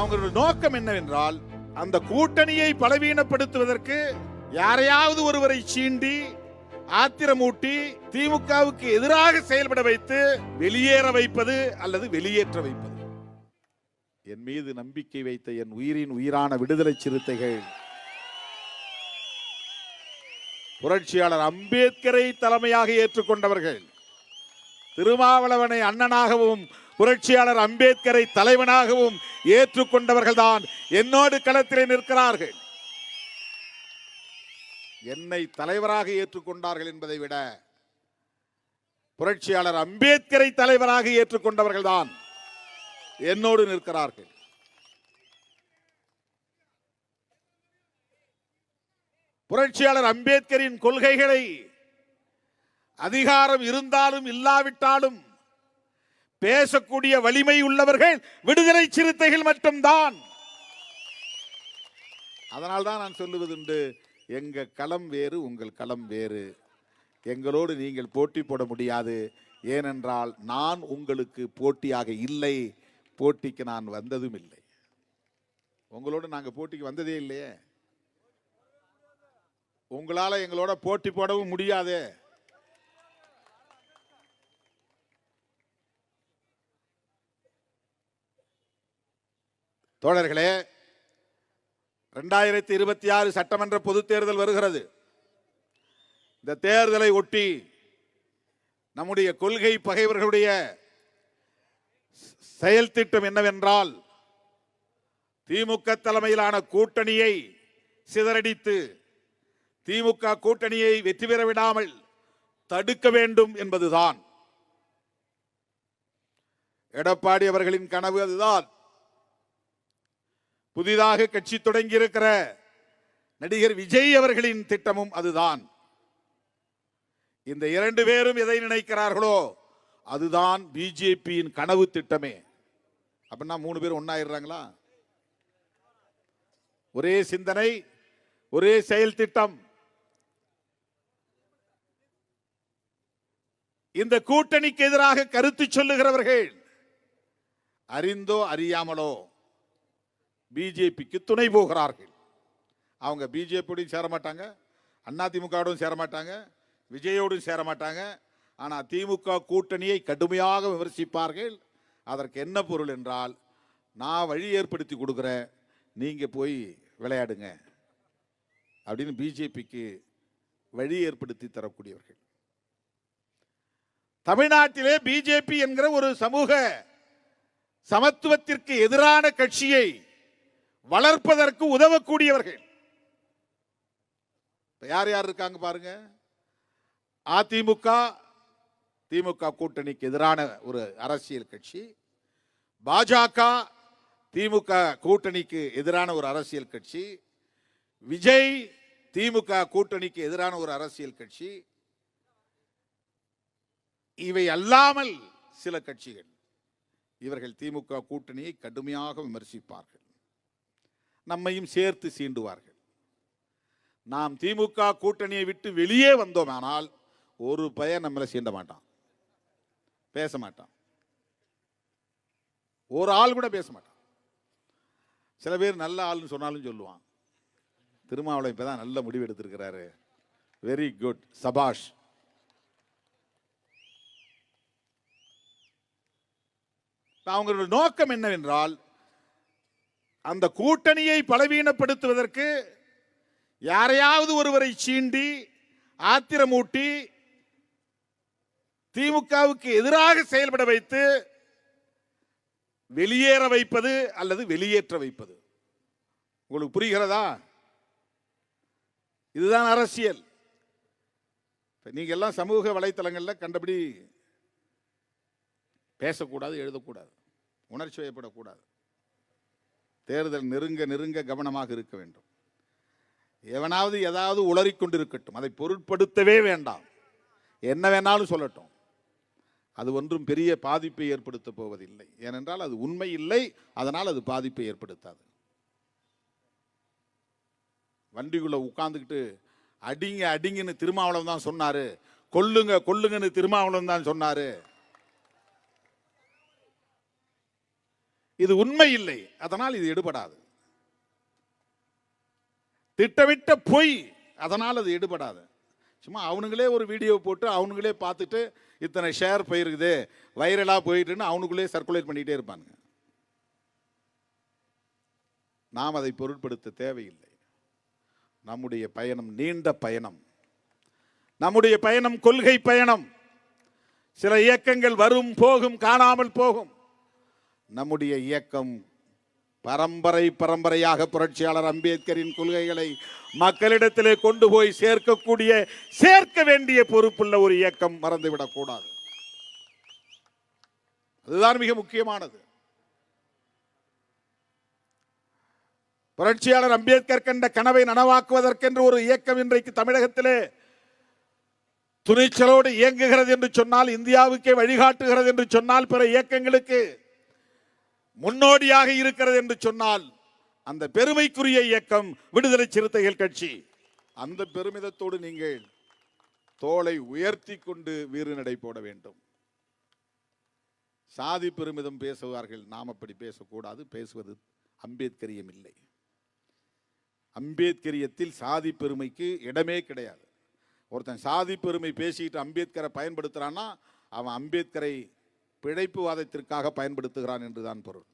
அவங்களுடைய நோக்கம் என்னவென்றால் அந்த கூட்டணியை பலவீனப்படுத்துவதற்கு யாரையாவது ஒருவரை சீண்டி ஆத்திரமூட்டி திமுகவுக்கு எதிராக செயல்பட வைத்து வெளியேற வைப்பது அல்லது வெளியேற்ற வைப்பது. என் மீது நம்பிக்கை வைத்த என் உயிரின் உயிரான விடுதலை சிறுத்தைகள் புரட்சியாளர் அம்பேத்கரை தலைமையாக ஏற்றுக்கொண்டவர்கள் திருமாவளவனை அண்ணனாகவும் புரட்சியாளர் அம்பேத்கரை தலைவனாகவும் ஏற்றுக்கொண்டவர்கள்தான் என்னோடு களத்திலே நிற்கிறார்கள். என்னை தலைவராக ஏற்றுக்கொண்டார்கள் என்பதை விட புரட்சியாளர் அம்பேத்கரை தலைவராக ஏற்றுக்கொண்டவர்கள்தான் என்னோடு நிற்கிறார்கள். புரட்சியாளர் அம்பேத்கரின் கொள்கைகளை அதிகாரம் இருந்தாலும் இல்லாவிட்டாலும் பேசக்கூடிய வலிமை உள்ளவர்கள் விடுதலை சிறுத்தைகள் மட்டும்தான். அதனால் தான் நான் சொல்லுவது உண்டு எங்கள் களம் வேறு உங்கள் களம் வேறு. எங்களோடு நீங்கள் போட்டி போட முடியாது. ஏனென்றால் நான் உங்களுக்கு போட்டியாக இல்லை. போட்டிக்கு நான் வந்ததும் இல்லை. உங்களோடு நாங்கள் போட்டிக்கு வந்ததே இல்லையே. உங்களால் எங்களோட போட்டி போடவும் முடியாது. தோழர்களே ரெண்டாயிரத்தி இருபத்தி ஆறு சட்டமன்ற பொதுத் தேர்தல் வருகிறது. இந்த தேர்தலை ஒட்டி நம்முடைய கொள்கை பகைவர்களுடைய செயல் திட்டம் என்னவென்றால் திமுக தலைமையிலான கூட்டணியை சிதறடித்து திமுக கூட்டணியை வெற்றி பெற விடாமல் தடுக்க வேண்டும் என்பதுதான். எடப்பாடி அவர்களின் கனவு அதுதான். புதிதாக கட்சி தொடங்கி இருக்கிற நடிகர் விஜய் அவர்களின் திட்டமும் அதுதான். இந்த இரண்டு பேரும் எதை நினைக்கிறார்களோ அதுதான் பிஜேபியின் கனவு திட்டமே. அப்படின்னா மூணு பேரும் ஒன்னாயிடுறாங்களா? ஒரே சிந்தனை ஒரே செயல் திட்டம். இந்த கூட்டணிக்கு எதிராக கருத்து சொல்லுகிறவர்கள் அறிந்தோ அறியாமலோ பிஜேபிக்கு துணை போகிறார்கள். அவங்க பிஜேபியோடையும் சேர மாட்டாங்க அதிமுகவோடும் சேர மாட்டாங்க விஜயோடும் சேர மாட்டாங்க ஆனால் திமுக கூட்டணியை கடுமையாக விமர்சிப்பார்கள். அதற்கு என்ன பொருள் என்றால் நான் வழி ஏற்படுத்தி கொடுக்குறேன் நீங்கள் போய் விளையாடுங்க. அப்படின்னு பிஜேபிக்கு வழி ஏற்படுத்தி தரக்கூடியவர்கள். தமிழ்நாட்டிலே பிஜேபி என்கிற ஒரு சமூக சமத்துவத்திற்கு எதிரான கட்சியை வளர்ப்பதற்கு உதவக்கூடியவர்கள். யார் யார் இருக்காங்க பாருங்க. அதிமுக திமுக கூட்டணிக்கு எதிரான ஒரு அரசியல் கட்சி. பாஜக திமுக கூட்டணிக்கு எதிரான ஒரு அரசியல் கட்சி. விஜய் திமுக கூட்டணிக்கு எதிரான ஒரு அரசியல் கட்சி. இவை அல்லாமல் சில கட்சிகள். இவர்கள் திமுக கூட்டணியை கடுமையாக விமர்சிப்பார்கள். நம்மையும் சேர்த்து சீண்டுவார்கள். நாம் திமுக கூட்டணியை விட்டு வெளியே வந்தோமானால் ஒரு பையன் நம்மளை சீண்ட மாட்டான். பேச மாட்டான். ஒரு ஆள் கூட பேச மாட்டான். சில பேர் நல்ல ஆள்னு சொன்னாலும் சொல்லுவான். திருமாவளவன் இப்பதான் நல்ல முடிவு எடுத்திருக்கிறாரு. வெரி குட் சபாஷ். அவங்களுடைய நோக்கம் என்னவென்றால் அந்த கூட்டணியை பலவீனப்படுத்துவதற்கு யாரையாவது ஒருவரை சீண்டி ஆத்திரமூட்டி திமுகவுக்கு எதிராக செயல்பட வைத்து வெளியேற வைப்பது அல்லது வெளியேற்ற வைப்பது. உங்களுக்கு புரிகிறதா? இதுதான் அரசியல். இப்ப நீங்க எல்லாம் சமூக வலைத்தளங்கள்ல கண்டபடி பேசக்கூடாது எழுதக்கூடாது உணர்ச்சி வயப்படக்கூடாது. தேர்தல் நெருங்க நெருங்க கவனமாக இருக்க வேண்டும். எவனாவது ஏதாவது உளறிக்கொண்டிருக்கட்டும் அதை பொருட்படுத்தவே வேண்டாம். என்ன வேணாலும் சொல்லட்டும். அது ஒன்றும் பெரிய பாதிப்பை ஏற்படுத்த போவதில்லை. ஏனென்றால் அது உண்மை இல்லை அதனால் அது பாதிப்பை ஏற்படுத்தாது. வண்டிக்குள்ளே உட்காந்துக்கிட்டு அடிங்க அடிங்கன்னு திருமாவளவன் தான் சொன்னார். கொல்லுங்க கொல்லுங்கன்னு திருமாவளவன் தான் சொன்னார். இது உண்மை இல்லை அதனால் இது எடுபடாது. திட்டமிட்ட பொய் அதனால் அது எடுபடாது. சும்மா அவனுங்களே ஒரு வீடியோ போட்டு அவனுங்களே பார்த்துட்டு இத்தனை ஷேர் போயிருக்குது வைரலாக போயிட்டுன்னு அவனுக்குள்ளே சர்க்குலேட் பண்ணிகிட்டே இருப்பானுங்க. நாம் அதை பொருட்படுத்த தேவையில்லை. நம்முடைய பயணம் நீண்ட பயணம். நம்முடைய பயணம் கொள்கை பயணம். சில இயக்கங்கள் வரும் போகும் காணாமல் போகும். நம்முடைய இயக்கம் பரம்பரை பரம்பரையாக புரட்சியாளர் அம்பேத்கரின் கொள்கைகளை மக்களிடத்திலே கொண்டு போய் சேர்க்கக்கூடிய சேர்க்க வேண்டிய பொறுப்புள்ள ஒரு இயக்கம் மறந்துவிடக்கூடாது அதுதான் மிக முக்கியமானது. புரட்சியாளர் அம்பேத்கர் கண்ட கனவை நனவாக்குவதற்கென்று ஒரு இயக்கம் இன்றைக்கு தமிழகத்திலே துணிச்சலோடு இயங்குகிறது என்று சொன்னால் இந்தியாவுக்கே வழிகாட்டுகிறது என்று சொன்னால் பிற இயக்கங்களுக்கு முன்னோடியாக இருக்கிறது என்று சொன்னால் அந்த பெருமைக்குரிய இயக்கம் விடுதலை சிறுத்தைகள் கட்சி. அந்த பெருமிதத்தோடு நீங்கள் தோளை உயர்த்தி கொண்டு வீறு நடை போட வேண்டும். சாதி பெருமிதம் பேசுவார்கள் நாம் அப்படி பேசக்கூடாது பேசுவது அம்பேத்கரியம் இல்லை. அம்பேத்கரியத்தில் சாதி பெருமைக்கு இடமே கிடையாது. ஒருத்தன் சாதி பெருமை பேசிக்கிட்டு அம்பேத்கரை பயன்படுத்துறான்னா அவன் அம்பேத்கரை பிழைப்புவாதத்திற்காக பயன்படுத்துகிறான் என்றுதான் பொருள்.